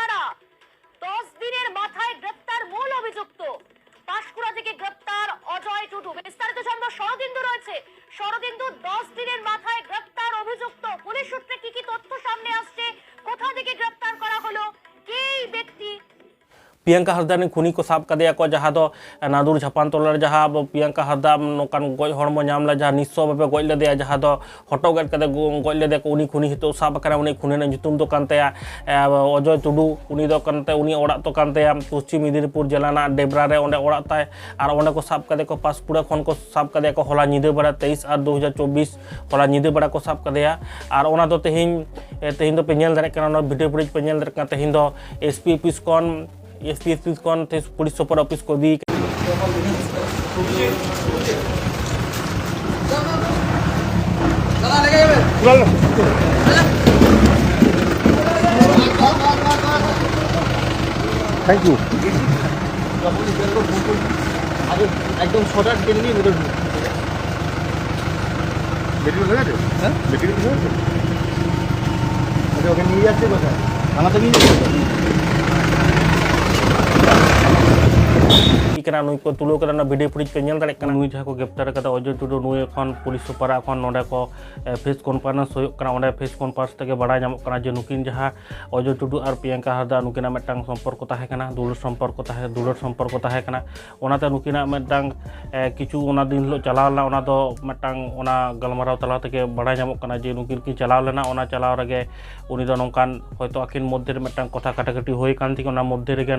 কারা দশ দিনের মাথায় গ্রেপ্তার মূল অভিযুক্ত। পাঁশকুড়া থেকে গ্রেপ্তার অজয় प्रियंका हरदा ने खुनी को साब कदे को जहाँ दो नादुर झापान तोलर जहाँ अब प्रियंका हरदा नौकान गज हड़मो नाम ला जहाँ निस्सो भावे गज ले दिया जहाँ दो हटो गट कदे गज ले दिया उनी खुनी हितो साब करा उनी खुनी ने जुतुम तो कांते अजय टुडू उनी दो कांते उनी ओड़ा तो कांते पश्चिम मेदिनीपुर जिला ना डेबरा रे ओंडे ओड़ा ताय और ओंडे को साब कदे को पासपुरा खन को साब कदे को होला निदे बड़ा तेईस और दो हजार चौबीस होला निदे बड़ा को साब कदे और ओना दो तेहिन तेहिन दो पे नेल दाड़े कना ओना वीडियो फुटेज पे नेल दाड़े कना तेहिन दो एसपी ऑफिस कौन एसपी ऑफिस कौन थे पुलिस सुपर ऑफिस को दी থ্যাংক ইউ একদম শর্টার টেনে নিয়ে ভেতর ঢুকে মেডিকেল হয়ে গেছে হ্যাঁ? মেডিকেল হয়ে গেছে আচ্ছা ওকে নিয়ে যাচ্ছে কোথায় থানাতে নিয়ে যাচ্ছে तुलोकना भिडियो फुटेज के नु जहाँ को ग्रेप्तार कर अजय टुडू नु पुलिस सुपारा खन को फेस कन्फारेंस होना फेस कन्फारेंस तक बड़ा जो नुकिन जहाँ अजय टुडू और प्रियंका हरदा नुकिन मेटांग सम्पर्क दुलर सम्पर्क दुलर सम्पर्क नुकिन मेटांग दिन हिलो चलावना मेटांग गलमारा तला तक बड़ा जो नुकिन की चलावना चलावरगे उन नौकान हम आखिर मध्य कथा काटाटी होती मध्य रेगे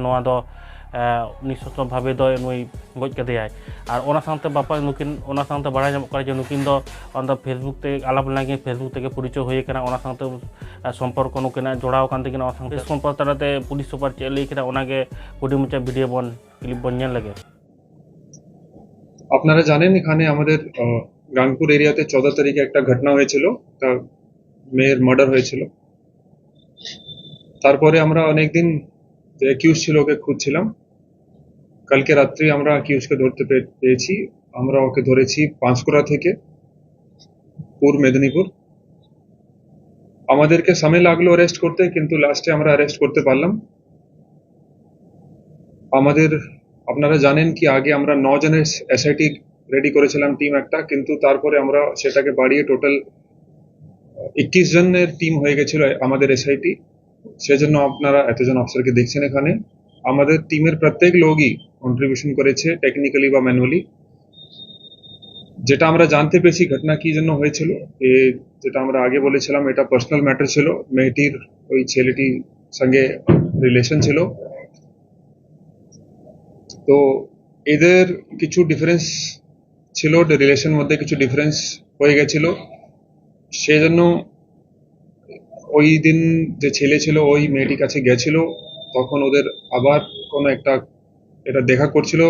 ᱩᱱᱤᱥᱚ ᱵᱷᱟᱵᱮ ᱫᱚ ᱱᱩᱭ ᱜᱚᱡ ᱠᱟᱫᱮᱭᱟᱭ ᱟᱨ ᱚᱱᱟ ᱥᱟᱶᱛᱮ ᱵᱟᱯᱟ ᱱᱩᱠᱤᱱ ᱚᱱᱟ ᱥᱟᱶᱛᱮ ᱵᱟᱲᱟᱭ ᱧᱟᱢᱚᱜ ᱠᱟᱱᱟ ᱡᱮ ᱱᱩᱠᱤᱱ ᱫᱚ ᱚᱱᱟ ᱯᱷᱮᱥᱵᱩᱠ ᱛᱮ ᱟᱞᱟᱯ ᱞᱟᱹᱜᱤᱫ ᱯᱷᱮᱥᱵᱩᱠ ᱛᱮᱜᱮ ᱯᱚᱨᱤᱪᱚᱭ ᱦᱩᱭ ᱟᱠᱟᱱᱟ ᱚᱱᱟ ᱥᱟᱶᱛᱮ ᱥᱚᱢᱯᱚᱨᱠᱚ ᱱᱩᱠᱤᱱᱟᱜ ᱡᱚᱲᱟᱣ ᱟᱠᱟᱱ ᱛᱟᱹᱠᱤᱱᱟ ᱚᱱᱟ ᱥᱟᱶᱛᱮ ᱥᱚᱢᱯᱚᱨᱠᱚ ᱛᱟᱞᱟᱛᱮ ᱯᱩᱞᱤᱥ ᱥᱩᱯᱟᱨ ᱪᱮᱫ ᱞᱟᱹᱭ ᱠᱮᱫᱟ ᱚᱱᱟᱜᱮ ᱦᱩᱰᱤᱧ ᱢᱟᱪᱷᱟ ᱵᱷᱤᱰᱤᱭᱳ ᱵᱚᱱ ক্লিপ বন নিয়ে লাগে আপনারা জানেন এখানে আমাদের গাঙ্গপুর এরিয়াতে চোদ্দ তারিখে একটা ঘটনা হয়েছিল মেয়ের মার্ডার হয়েছিল তারপরে আমরা অনেকদিন অ্যাকিউজ ছিল ওকে খুঁজছিলাম কালকে রাত্রি আমরা অ্যাকিউজকে ধরতে পেয়েছি। আমরা ওকে ধরেছি পাঁশকুড়া থেকে পূর্ব মেদিনীপুর। আমাদেরকে সময় লাগল অ্যারেস্ট করতে, কিন্তু লাস্টে আমরা অ্যারেস্ট করতে পারলাম। আমাদের, আপনারা জানেন কি, আগে আমরা জনের এসআইটি রেডি করেছিলাম টিম একটা, কিন্তু তারপরে আমরা সেটাকে বাড়িয়ে টোটাল একুশ জনের টিম হয়ে গেছিল আমাদের এসআইটি সেজন্য আপনারা এতজন অফিসারকে দেখছেন এখানে। আমাদের টিমের প্রত্যেক লোকই কন্ট্রিবিউশন করেছে টেকনিক্যালি বা ম্যানুয়ালি যেটা আমরা জানতে পেরেছি ঘটনা কি জন্য হয়েছিল, এ যেটা আমরা আগে বলেছিলাম, এটা পার্সোনাল ম্যাটার ছিল। মেয়েটির ওই ছেলেটির সঙ্গে রিলেশন ছিল। তো এদের কিছু ডিফারেন্স ছিল রিলেশন মধ্যে কিছু ডিফারেন্স হয়ে গেছিল। সেই জন্য ওই দিন যে ছেলে ছিল, ওই মেয়েটির কাছে গেছিল। তখন ওদের আবার কোনো একটা এটা দেখা করছিল,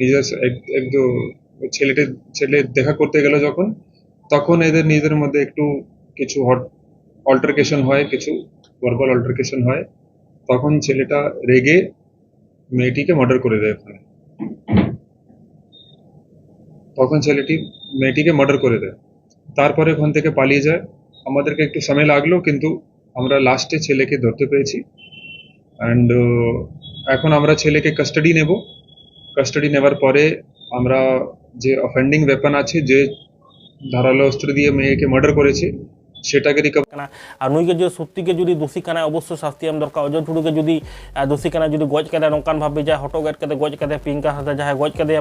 নিজের এক- একটু ছেলেটি, ছেলে দেখা করতে গেল যখন, তখন এদের নিজেদের মধ্যে একটু কিছু হট অল্টারকেশন হয়, কিছু ভার্বাল অল্টারকেশন হয়। তখন ছেলেটা রেগে মেয়েটিকে মার্ডার করে দেয় ওখানে। তখন ছেলেটি মেয়েটিকে মার্ডার করে দেয়। তারপরে ওখান থেকে পালিয়ে যায়। আমাদেরকে একটু সময় লাগল, কিন্তু আমরা লাস্টে ছেলেকে ধরতে পেরেছি। অ্যান্ড এখন আমরা ছেলেকে কাস্টাডি নেব। কাস্টাডি নেওয়ার পরে আমরা যে অফেন্ডিং ওয়েপন আছে, যে ধারালো অস্ত্র দিয়ে মেয়েকে মার্ডার করেছে সেটাকে রিকভার আর নুইকে যদি সত্যিকে যদি দোষী কানা অবশ্যই শাস্তি এম দরকার। অজয় টুডুকে যদি দোষী কানা যদি গজ কেদে নৌকান ভাবে যায় হটো গেট কেদে গজ কেদে পিঙ্কা হাতে যাহাই গজ কেদে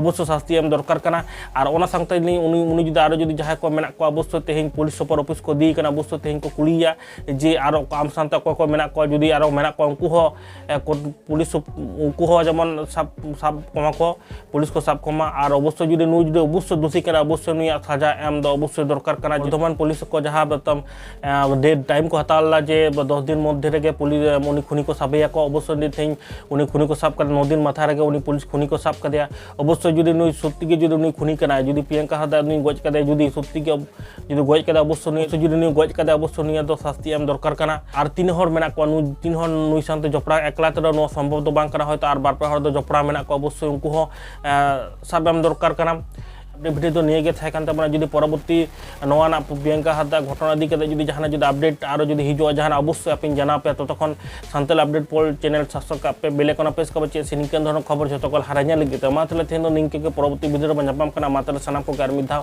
অবশ্যই শাস্তি এম দরকার কানা। আর ওনা সাংতে নি উনি উনি যদি আরও যদি যাহাই কো মেনা কো অবশ্যই তেহিং পুলিশ সুপার অফিস কো দি কানা অবশ্যই তেহিং কো কুলিয়া, যে আরও আম সাংতে কো কো মেনা কো, যদি আরও মেনা কো উনকু হ পুলিশ উনকু হ যেমন সাব সাব কমা কো, পুলিশ কো সাব কমা। আর অবশ্যই যদি নুই যদি অবশ্যই দোষী কানা অবশ্যই নুই সাজা এম দ অবশ্যই দরকার কানা। বর্তমান পুলিশ কো যাহা বর্তম ডেট টাইম কো হাতাল্লা যে দশ দিন মধ্যে রেগে পুলিশ উনি খুনি কো সাবেয়া কো অবশ্যই নি থেই উনি খুনি কো সাব কাদে নদিন মাথা রেগে উনি পুলিশ খুনি কো সাব কাদেয়া অবশ্যই যদি নুই সত্যিকে যদি উনি খুনি কানা যদি প্রিয়াঙ্কা হাদা নুই গজ কাদে যদি সত্যিকে যদি গজ কাদে অবশ্যই নুই যদি নুই গজ কাদে অবশ্যই নুই ᱫᱚ শাস্তি এম দরকার কানা আর তিন হর মেনা কো নুই তিন হর নুই সাথে জপড়া একলা তেdo নো সম্ভব তো বাং কানা হয়তো আর বার পর হর ᱫᱚ জপড়া মেনা কো অবশ্যই উনকু হ সাব এম দরকার কানা আপডেট তো নিয়ে গিয়ে থাকেন তারপরে যদি পরবর্তী নওয়ান প্রিয়াঙ্কা হাতা ঘটনার দিকে যদি যাহা যদি আপডেট আরও যদি হিজুয়া যাহানা অবশ্যই আপনি জানাপে ততক্ষণ সান্তাল আপডেট পোল চ্যানেল সাবস্ক্রাইব আপে বেলে কোন পেশ করবে চে নিকেন ধরনের খবর যতকল হারাইয়া লিখে তো মাতলে তেন নিঙ্কে পরবর্তী ভিডিওর জাপাম কেন? মাতলে সানাম কো আর মিধাও